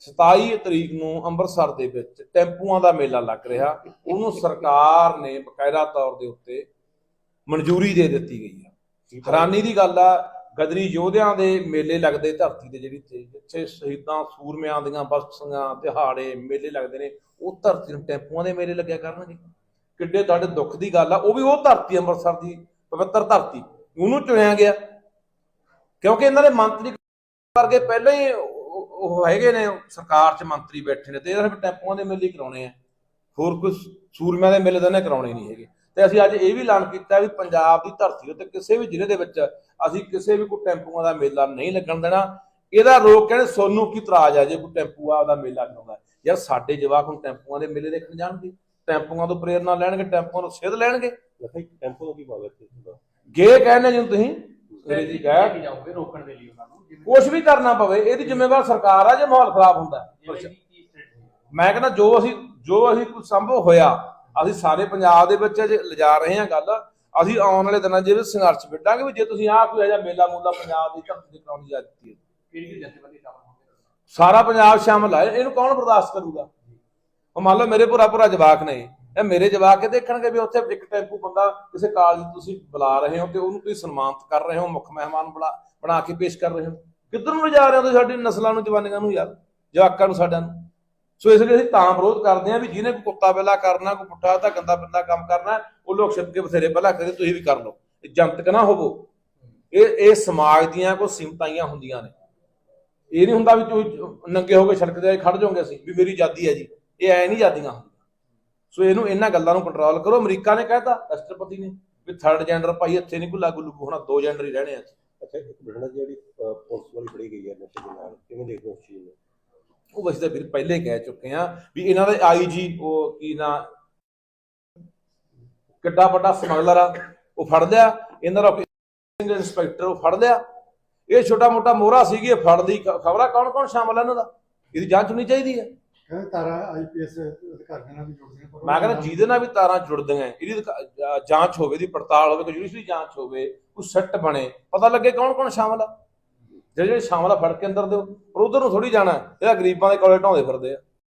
27 ਤਰੀਕ ਨੂੰ ਅੰਮ੍ਰਿਤਸਰ ਦੇ ਵਿੱਚ ਟੈਂਪੂਆਂ ਦਾ ਮੇਲਾ ਲੱਗ ਰਿਹਾ। ਉਹਨੂੰ ਸਰਕਾਰ ਨੇ ਬਕਾਇਦਾ ਤੌਰ ਦੇ ਉੱਤੇ ਮਨਜ਼ੂਰੀ ਦੇ ਦਿੱਤੀ ਗਈ ਹੈ ਹੈਰਾਨੀ ਦੀ ਗੱਲ ਆ ਗਦਰੀ ਯੋਧਿਆਂ ਦੇ ਮੇਲੇ ਲੱਗਦੇ ਧਰਤੀ ਤੇ ਜਿਹੜੀ ਜਿੱਥੇ ਸ਼ਹੀਦਾਂ ਸੂਰਮਿਆਂ ਦੀਆਂ ਬਸਤੀਆਂ ਦਿਹਾੜੇ ਮੇਲੇ ਲੱਗਦੇ ਨੇ ਉਹ ਧਰਤੀ ਨੂੰ ਟੈਂਪੂਆਂ ਦੇ ਮੇਲੇ ਲੱਗਿਆ ਕਰਨਗੇ। ਕਿੱਡੇ ਤੁਹਾਡੇ ਦੁੱਖ ਦੀ ਗੱਲ ਆ ਉਹ ਵੀ ਉਹ ਧਰਤੀ ਅੰਮ੍ਰਿਤਸਰ ਦੀ ਪਵਿੱਤਰ ਧਰਤੀ। ਉਹਨੂੰ ਚੁਣਿਆ ਗਿਆ। ਕਿਉਂਕਿ ਇਹਨਾਂ ਦੇ ਮੰਤਰੀ ਵਰਗੇ ਪਹਿਲਾਂ ਹੀ ਉਹ ਹੈਗੇ ਨੇ ਸਰਕਾਰ 'ਚ ਮੰਤਰੀ ਬੈਠੇ ਨੇ ਤੇ ਇਹਨਾਂ ਨੇ ਟੈਂਪੂਆਂ ਦੇ ਮੇਲੇ ਕਰਾਉਣੇ ਆ। ਹੋਰ ਕੋਈ ਸੂਰਮਿਆਂ ਦੇ ਮੇਲੇ ਤਾਂ ਇਹਨੇ ਕਰਾਉਣੇ ਨਹੀਂ ਹੈਗੇ। ਤੇ ਅਸੀਂ ਅੱਜ ਇਹ ਵੀ ਐਲਾਨ ਕੀਤਾ ਵੀ ਪੰਜਾਬ ਦੀ ਧਰਤੀ ਉੱਤੇ ਕਿਸੇ ਵੀ ਜ਼ਿਲ੍ਹੇ ਦੇ ਵਿੱਚ ਅਸੀਂ ਕਿਸੇ ਵੀ ਕੋਈ ਟੈਂਪੂਆਂ ਦਾ ਮੇਲਾ ਨਹੀਂ ਲੱਗਣ ਦੇਣਾ। ਇਹਦਾ ਰੋਕ ਕਹਿੰਦੇ ਸੋਨੂੰ ਕੀ ਇਤਰਾਜ਼ ਆ ਜੇ ਕੋਈ ਟੈਂਪੂ ਆ ਉਹਦਾ ਮੇਲਾ ਕਰਾਉਂਦਾ ਯਾਰ ਸਾਡੇ ਜਵਾਕ ਹੁਣ ਟੈਂਪੂਆਂ ਦੇ ਮੇਲੇ ਦੇਖਣ ਜਾਣਗੇ। ਟੈਂਪੂਆਂ ਤੋਂ ਪ੍ਰੇਰਨਾ ਲੈਣਗੇ ਟੈਂਪੂਆਂ ਤੋਂ ਸਿੱਧ ਲੈਣਗੇ। ਟੈਂਪੋ ਦਾ ਕੀ ਭਾਵ ਹੈ? ਗੇ ਕਹਿੰਦੇ ਜਿਵੇਂ ਤੁਸੀਂ ਅੰਗਰੇਜ਼ੀ ਕਹਿ ਕੇ ਜਾਓਗੇ ਰੋਕਣ ਦੇ ਲਈ ਉਹਨਾਂ ਨੂੰ ਜਿਵੇਂ ਕੁਝ ਵੀ ਕਰਨਾ ਪਵੇ ਇਹਦੀ ਜ਼ਿੰਮੇਵਾਰ ਸਰਕਾਰ ਆ ਜੇ ਮਾਹੌਲ ਖਰਾਬ ਹੁੰਦਾ ਹੈ। ਜਿਵੇਂ ਕਿ ਕੀ ਸਟੇਟ ਮੈਂ ਕਹਿੰਦਾ ਜੋ ਅਸੀਂ ਜੋ ਅਸੀਂ ਕੁਝ ਸੰਭਵ ਹੋਇਆ ਅਸੀਂ ਸਾਰੇ ਪੰਜਾਬ ਦੇ ਵਿੱਚ ਜੇ ਲਿਜਾ ਰਹੇ ਹਾਂ ਗੱਲ ਅਸੀਂ ਆਉਣ ਵਾਲੇ ਦਿਨਾਂ 'ਚ ਜਿਹੜੇ ਸੰਘਰਸ਼ ਵਿੱਢਾਂਗੇ ਵੀ ਜੇ ਤੁਸੀਂ ਆਹ ਕੋਈ ਅਜਾ ਮੇਲਾ ਮੂਲਾ ਪੰਜਾਬ ਦੀ ਧਰਤੀ ਤੇ ਕਰਾਉਣ ਦੀ ਇਜਾਜ਼ਤ ਦਿੱਤੀ ਹੈ। ਕਿਹੜੀ ਕਿਹੜੀ ਜਥੇਬੰਦੀ ਸ਼ਾਮਲ ਹੋਣਗੇ ਸਾਰਾ ਪੰਜਾਬ ਸ਼ਾਮਲ ਹੈ ਇਹਨੂੰ ਕੌਣ ਬਰਦਾਸ਼ਤ ਕਰੂਗਾ? ਉਹ ਮੰਨ ਲਓ ਮੇਰੇ ਭੁਰਾ ਭੁਰਾ ਜਵਾਕ ਨੇ। ਇਹ ਮੇਰੇ ਜਵਾਕ ਇਹ ਦੇਖਣਗੇ ਵੀ ਉੱਥੇ ਇੱਕ ਟੈਂਪੂ ਬੰਦਾ ਕਿਸੇ ਕਾਲਜ ਤੁਸੀਂ ਬੁਲਾ ਰਹੇ ਹੋ ਤੇ ਉਹਨੂੰ ਤੁਸੀਂ ਸਨਮਾਨਿਤ ਕਰ ਰਹੇ ਹੋ, ਮੁੱਖ ਮਹਿਮਾਨ ਬਣਾ ਬਣਾ ਕੇ ਪੇਸ਼ ਕਰ ਰਹੇ ਹੋ। ਕਿੱਧਰ ਨੂੰ ਜਾ ਰਹੇ ਹੋ ਤੁਸੀਂ ਸਾਡੀ ਨਸਲਾਂ ਨੂੰ, ਜਵਾਨੀਆਂ ਨੂੰ ਯਾਰ, ਜਵਾਕਾਂ ਨੂੰ ਸਾਡਿਆਂ ਨੂੰ? ਸੋ ਇਸ ਲਈ ਅਸੀਂ ਤਾਂ ਵਿਰੋਧ ਕਰਦੇ ਹਾਂ ਵੀ ਜਿਹਨੇ ਕੋਈ ਕੁੱਤਾ ਬਿੱਲਾ ਕਰਨਾ, ਕੋਈ ਪੁੱਠਾ ਤਾਂ ਗੰਦਾ ਬੰਦਾ ਕੰਮ ਕਰਨਾ, ਉਹ ਲੋਕ ਛਿਪ ਕੇ ਬਥੇਰੇ ਪਹਿਲਾਂ ਕਰੇ ਤੁਸੀਂ ਵੀ ਕਰ ਲਓ। ਇਹ ਜਨਤਕ ਨਾ ਹੋਵੋ। ਇਹ ਇਹ ਸਮਾਜ ਦੀਆਂ ਕੋਈ ਸੀਮਤਾਈਆਂ ਹੁੰਦੀਆਂ ਨੇ। ਇਹ ਨਹੀਂ ਹੁੰਦਾ ਵੀ ਤੁਸੀਂ ਨੰਗੇ ਹੋ ਕੇ ਸੜਕ ਤੇ ਖੜ ਜਾਓਗੇ ਅਸੀਂ, ਵੀ ਮੇਰੀ ਆਜ਼ਾਦੀ ਹੈ ਜੀ। ਇਹ ਐ ਨਹੀਂ ਆਜ਼ਾਦੀਆਂ ਹੁੰਦੀਆਂ। ਸੋ ਇਹਨੂੰ ਇਹਨਾਂ ਗੱਲਾਂ ਨੂੰ ਕੰਟਰੋਲ ਕਰੋ। ਅਮਰੀਕਾ ਨੇ ਕਹਿਤਾ ਰਾਸ਼ਟਰਪਤੀ ਨੇ ਵੀ ਥਰਡ ਜੈਂਡਰ ਭਾਈ ਇੱਥੇ ਨਹੀਂ ਕੋਈ ਲਾਗੂ ਲੁਗੂ ਹੋਣਾ ਦੋ ਜੈਂਡਰ ਹੀ ਰਹਿਣੇ ਆ ਅੱਛਾ ਇੱਕ 'ਚ ਜਿਹੜੀ ਪੁਲਿਸ ਵਾਲੀ ਫੜੀ ਗਈ ਹੈ ਨਸ਼ੇ ਦੇ ਨਾਲ ਕਿਵੇਂ ਦੇਖਦੇ ਹੋ ਉਸ ਚੀਜ਼ ਨੂੰ? ਉਹ ਅਸੀਂ ਤਾਂ ਵੀਰ ਪਹਿਲੇ ਕਹਿ ਚੁੱਕੇ ਆ ਵੀ ਇਹਨਾਂ ਦੇ ਆਈਜੀ ਉਹ ਕੀ ਨਾ? ਕਿੱਡਾ ਵੱਡਾ ਸਮਗਲਰ ਆ ਉਹ ਫੜ ਲਿਆ। ਇਹਨਾਂ ਦਾ ਇੰਸਪੈਕਟਰ ਉਹ ਫੜ ਲਿਆ। ਇਹ ਛੋਟਾ ਮੋਟਾ ਮੋਹਰਾ ਸੀਗੀ ਇਹ ਫੜ ਲਈ ਖਬਰਾਂ ਕੌਣ ਕੌਣ ਸ਼ਾਮਲ ਹੈ ਇਹਨਾਂ ਦਾ? ਇਹਦੀ ਜਾਂਚ ਹੋਣੀ ਚਾਹੀਦੀ ਹੈ। ਕਹਿੰਦੇ ਤਾਰਾ ਆਈਪੀਐਸ ਅਧਿਕਾਰੀਆਂ ਨਾਲ ਵੀ ਜੁੜਦੀਆਂ ਪਰ ਮੈਂ ਕਹਿੰਦਾ ਜਿਹਦੇ ਨਾਲ ਵੀ ਤਾਰਾਂ ਜੁੜਦੀਆਂ ਇਹਦੀ ਅਧਿਕਾ- ਜਾਂਚ ਹੋਵੇ ਦੀ ਪੜਤਾਲ ਹੋਵੇ ਕੋਈ ਜੁਡੀਸ਼ਰੀ ਜਾਂਚ ਹੋਵੇ ਕੋਈ ਸੱਟ ਬਣੇ ਪਤਾ ਲੱਗੇ ਕੌਣ ਕੌਣ ਸ਼ਾਮਲ ਆ। ਜਿਹੜੇ ਜਿਹੜੇ ਸ਼ਾਮਲ ਆ ਫੜ ਕੇ ਅੰਦਰ ਦਿਓ ਪਰ ਉਧਰ ਨੂੰ ਥੋੜੀ ਜਾਣਾ ਇਹਦਾ ਗਰੀਬਾਂ ਦੇ ਕੋਲੇ ਢਾਉਂਦੇ ਫਿਰਦੇ ਆ।